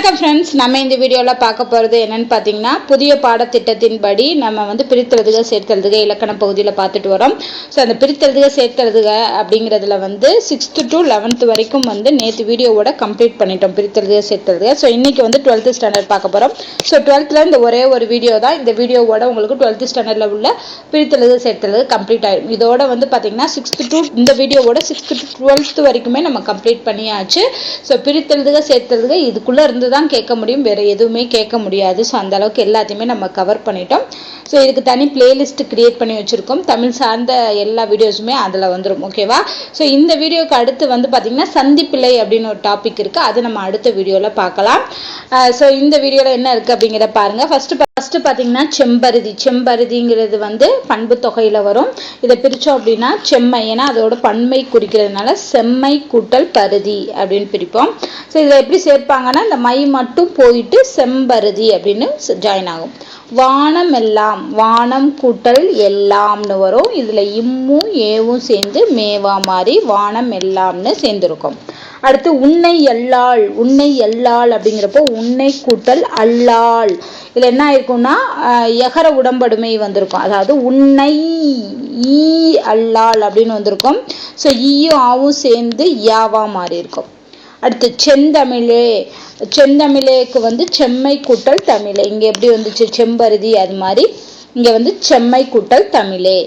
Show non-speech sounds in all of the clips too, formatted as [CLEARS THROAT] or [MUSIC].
வணக்கம் ஃப்ரெண்ட்ஸ் நம்ம இந்த வீடியோவில் பார்க்க போகிறது என்னன்னு பார்த்தீங்கன்னா புதிய பாடத்திட்டத்தின்படி நம்ம வந்து பிரித்தெழுதுக சேர்த்தெழுதுக இலக்கண பகுதியில் பார்த்துட்டு வரோம். ஸோ அந்த பிரித்தெழுதுக சேர்த்தெழுதுக அப்படிங்கிறதுல வந்து சிக்ஸ்த்து டு லெவன்த்து வரைக்கும் வந்து நேற்று வீடியோவோட கம்ப்ளீட் பண்ணிட்டோம். பிரித்தெழுதுக சேர்த்தெழுதுக ஸோ இன்றைக்கி வந்து டுவெல்த்து ஸ்டாண்டர்ட் பார்க்க போகிறோம் ஸோ டுவெல்த்தில் இந்த ஒரே ஒரு வீடியோ தான். இந்த வீடியோவோட உங்களுக்கு டுவெல்த்து ஸ்டாண்டர்டில் உள்ள பிரித்தெழுதுக சேர்த்தெழுதுக கம்ப்ளீட் ஆகிடும் இதோட வந்து பார்த்தீங்கன்னா சிக்ஸ்த்து டு இந்த வீடியோவோட சிக்ஸ்த்து டு டுவெல்த்து வரைக்குமே நம்ம கம்ப்ளீட் பண்ணியாச்சு. ஸோ பிரித்தெழுதுக சேர்த்தெழுதுக இதுக்குள்ளே இருந்து தான் கேட்க முடியும் வேறு எதுவுமே கேட்க முடியாது. ஸோ அந்த அளவுக்கு எல்லாத்தையுமே நம்ம கவர் பண்ணிட்டோம். ஸோ இதுக்கு தனி பிளேலிஸ்ட் கிரியேட் பண்ணி வச்சுருக்கோம். தமிழ் சார்ந்த எல்லா வீடியோஸுமே அதில் வந்துடும் ஓகேவா ஸோ இந்த வீடியோக்கு அடுத்து வந்து பார்த்திங்கன்னா சந்திப்பிள்ளை அப்படின்னு ஒரு டாபிக் இருக்குது அது நம்ம அடுத்த வீடியோவில் பார்க்கலாம். Uh, ஸோ இந்த வீடியோவில் என்ன இருக்குது அப்படிங்கிறத பாருங்கள் ஃபஸ்ட்டு ஃபஸ்ட்டு பார்த்தீங்கன்னா செம்பருதி. செம்பருதிங்கிறது வந்து பண்பு தொகையில் வரும். இதை பிரித்தோம் அப்படின்னா செம்மை ஏன்னா அதோட பன்மை குறிக்கிறதுனால செம்மை கூட்டல் பருதி அப்படின்னு பிரிப்போம். ஸோ இதில் எப்படி சேர்ப்பாங்கன்னா இந்த மை மட்டும் போயிட்டு செம்பருதி அப்படின்னு ஜாயின் ஆகும். வானம் எல்லாம் வானம் கூட்டல் எல்லாம்னு வரும். இதில் இம்மும் ஏவும் சேர்ந்து மேவா மாதிரி வானம் எல்லாம்னு சேர்ந்துருக்கும். அடுத்து உன்னை எல்லாள் உன்னை எல்லாள் அப்படிங்கிறப்போ உன்னை கூட்டல் அல்லாள். இதில் என்ன ஆயிருக்கும்னா எகர உடம்படுமை வந்திருக்கும். அதாவது உன்னை ஈ அல்லாள் அப்படின்னு வந்திருக்கும். ஸோ ஈயும் ஆவும் சேர்ந்து யாவா மாறி இருக்கும் அடுத்து செந்தமிழே. செந்தமிழேக்கு வந்து செம்மை கூட்டல் தமிழே. இங்கே எப்படி வந்துச்சு? செம்பருதி அது மாதிரி. இங்கே வந்து செம்மை கூட்டல் தமிழே.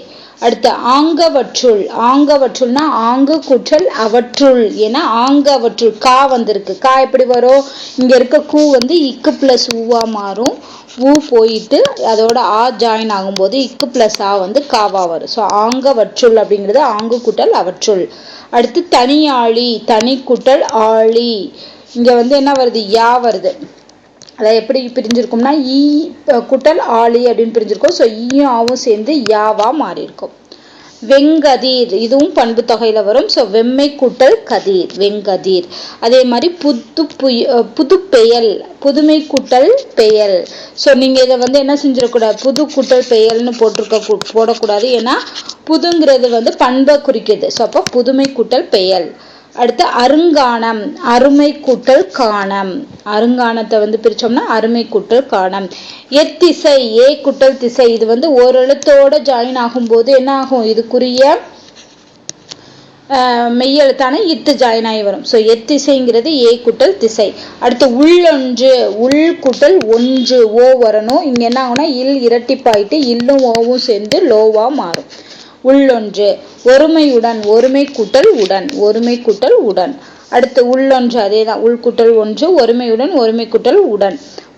அடுத்து ஆங்கவற்றுள். ஆங்கவற்றுள்னா ஆங்கு குற்றல் அவற்றுள். ஏன்னா ஆங்கவற்றுள் கா வந்திருக்கு. கா எப்படி வரும்? இங்கே இருக்க கூ வந்து இக்கு ப்ளஸ் ஊவா மாறும். ஊ போயிட்டு அதோட ஆ ஜாயின் ஆகும்போது இக்கு ப்ளஸ் ஆ வந்து காவா வரும். ஸோ ஆங்கவற்றுள் அப்படிங்கிறது ஆங்கு குட்டல் அவற்றுள். அடுத்து தனியாளி தனி குட்டல் ஆளி இங்கே வந்து என்ன வருது? யா வருது. அதை எப்படி பிரிஞ்சிருக்கும்னா ஈ குட்டல் ஆளி அப்படின்னு பிரிஞ்சிருக்கும். ஸோ ஈயும் ஆவும் சேர்ந்து யாவா மாறி இருக்கும் வெங்கதிர் இதுவும் பண்பு தொகையில் வரும். ஸோ வெம்மை கூட்டல் கதிர் வெங்கதிர். அதே மாதிரி புது புய புது பெயல் புதுமை கூட்டல் பெயல். ஸோ நீங்கள் இதை வந்து என்ன செஞ்சிடக்கூடாது? புது கூட்டல் பெயல்னு போட்டிருக்க போடக்கூடாது. ஏன்னா புதுங்கிறது வந்து பண்பை குறிக்கிறது ஸோ அப்போ புதுமை கூட்டல் பெயல். அடுத்து அருங்காணம் அருமை கூட்டல் காணம். அருங்காணத்தை வந்து பிரிச்சோம்னா அருமை கூட்டல் காணம். எத்திசை ஏ குட்டல் திசை இது வந்து ஒரு எழுத்தோட ஜாயின் ஆகும்போது என்ன ஆகும்? இதுக்குரிய மெய்யெழுத்தான இத்து ஜாயின் ஆகி வரும். ஸோ எத்திசைங்கிறது ஏ குட்டல் திசை. அடுத்து உள்ளொன்று உள் குட்டல் ஒன்று ஓ வரணும். இங்கே என்ன ஆகும்னா இல் இரட்டிப்பாயிட்டு இல்லும் ஓவும் சேர்ந்து லோவாக மாறும். உள்ளொன்று. ஒருமையுடன் ஒருமை கூட்டல் உடன் ஒருமை கூட்டல் உடன். அடுத்து உள்ளொன்று அதே தான் உள்குட்டல் ஒன்று ஒருமையுடன் ஒருமை கூட்டல் உடன்.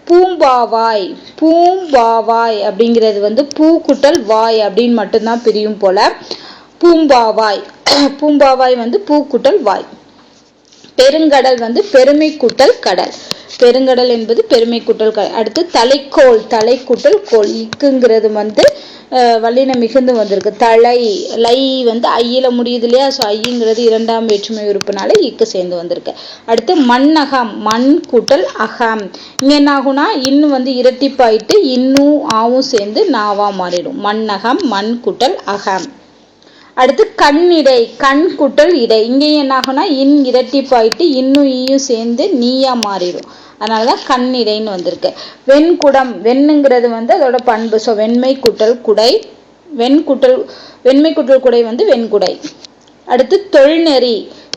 பூம்பாவாய் பூம்பாவாய் அப்படிங்கிறது வந்து பூ குட்டல் வாய் அப்படின்னு மட்டும்தான் பிரியும் போல. பூம்பாவாய் [CLEARS THROAT] பூம்பாவாய் வந்து பூ வாய். பெருங்கடல் வந்து பெருமை கூட்டல் கடல். பெருங்கடல் என்பது பெருமை கூட்டல் கடல். அடுத்து தலைக்கோள் தலைக்கூட்டல் கோள். இக்குங்கிறது வந்து வல்லினம் மிகுந்து வந்திருக்கு. தலை லை வந்து ஐயில முடியுது இல்லையா? ஸோ ஐங்கிறது இரண்டாம் வேற்றுமை உறுப்புனால இக்கு சேர்ந்து வந்திருக்கு. அடுத்து மண்ணகம் மண் கூட்டல் அகம். இங்க என்ன ஆகும்னா இன்னும் வந்து இரட்டிப்பாயிட்டு இன்னும் ஆவும் சேர்ந்து நாவா மாறிடும். மண்ணகம் மண் கூட்டல் அகம். அடுத்து கண் இடை கண் குட்டல் இடை. இங்கேயும் என்ன ஆகும்னா இன் இரட்டிப்பாயிட்டு இன்னும் ஈயும் சேர்ந்து நீயா மாறிடும். அதனாலதான் கண்ணிடைன்னு வந்திருக்கு. வெண்குடம் வெண்ணுங்கிறது வந்து அதோட பண்பு. ஸோ வெண்மை குட்டல் குடை வெண்குட்டல் வெண்மை குட்டல் குடை வந்து வெண்குடை. அடுத்து தொல்நெறி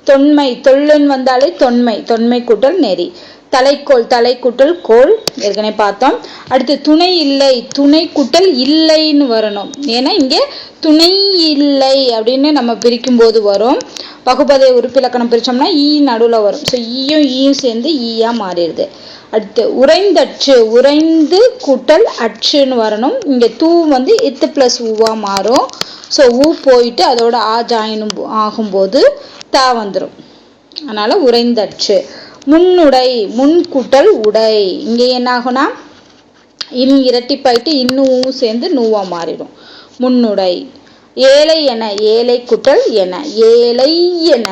தொன்மை தொல்லுன்னு வந்தாலே தொன்மை தொன்மை கூட்டல் நெறி. தலைக்கோள் தலைக்குட்டல் கோள் ஏற்கனவே பார்த்தோம். அடுத்து துணை இல்லை துணை குட்டல் இல்லைன்னு வரணும். ஏன்னா இங்கே துணை இல்லை அப்படின்னு நம்ம பிரிக்கும் போது வரும். பகுபதை உறுப்பிலக்கணம் பிரிச்சோம்னா ஈ நடுவில் வரும். ஸோ ஈயும் ஈயும் சேர்ந்து ஈயா மாறிடுது. அடுத்து உறைந்தற்று உறைந்து கூட்டல் அச்சுன்னு வரணும். இங்கே தூ வந்து இத்து பிளஸ் ஊவாக மாறும். ஸோ ஊ போயிட்டு அதோட ஆ ஜாயினும் ஆகும்போது தா வந்துடும் அதனால் உறைந்த அச்சு முன்னுடை முன் கூட்டல் உடை. இங்கே என்ன ஆகும்னா இன் இரட்டிப்பாயிட்டு இன்னும் சேர்ந்து நூவாக மாறிடும். முன்னுடை. ஏழை என ஏழை குட்டல் என ஏழை என.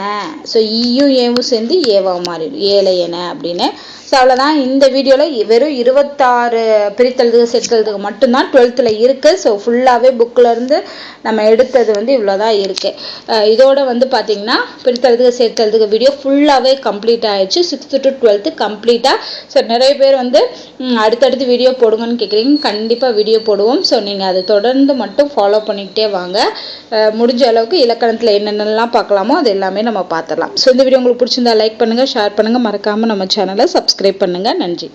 ஸோ ஈயும் ஏவும் சேர்ந்து ஏவாக மாறிடும். ஏழை என அப்படின்னு. ஸோ அவ்வளோதான் இந்த வீடியோவில் வெறும் இருபத்தாறு பிரித்தெழுதுக சேர்த்தெழுதுக மட்டும்தான் டுவெல்த்தில் இருக்குது ஸோ ஃபுல்லாகவே புக்கிலேருந்து நம்ம எடுத்தது வந்து இவ்வளோ தான் இருக்குது இதோட வந்து பார்த்திங்கன்னா பிரித்தெழுதுக சேர்த்தெழுதுக வீடியோ ஃபுல்லாகவே கம்ப்ளீட் ஆகிடுச்சு சிக்ஸ்த்து டு டுவெல்த்து கம்ப்ளீட்டாக ஸோ நிறைய பேர் வந்து அடுத்தடுத்து வீடியோ போடுங்கன்னு கேட்குறீங்க கண்டிப்பாக வீடியோ போடுவோம். ஸோ நீங்கள் அதை தொடர்ந்து மட்டும் ஃபாலோ பண்ணிக்கிட்டே வாங்க. முடிஞ்ச அளவுக்கு இலக்கணத்தில் என்னென்னலாம் பார்க்கலாமோ அது எல்லாமே நம்ம பார்த்துடலாம். ஸோ இந்த வீடியோ உங்களுக்கு பிடிச்சிருந்தா லைக் பண்ணுங்கள் ஷேர் பண்ணுங்கள் மறக்காமல் நம்ம சேனலை சப்ஸ்கிரைப் பண்ணுங்கள் நன்றி.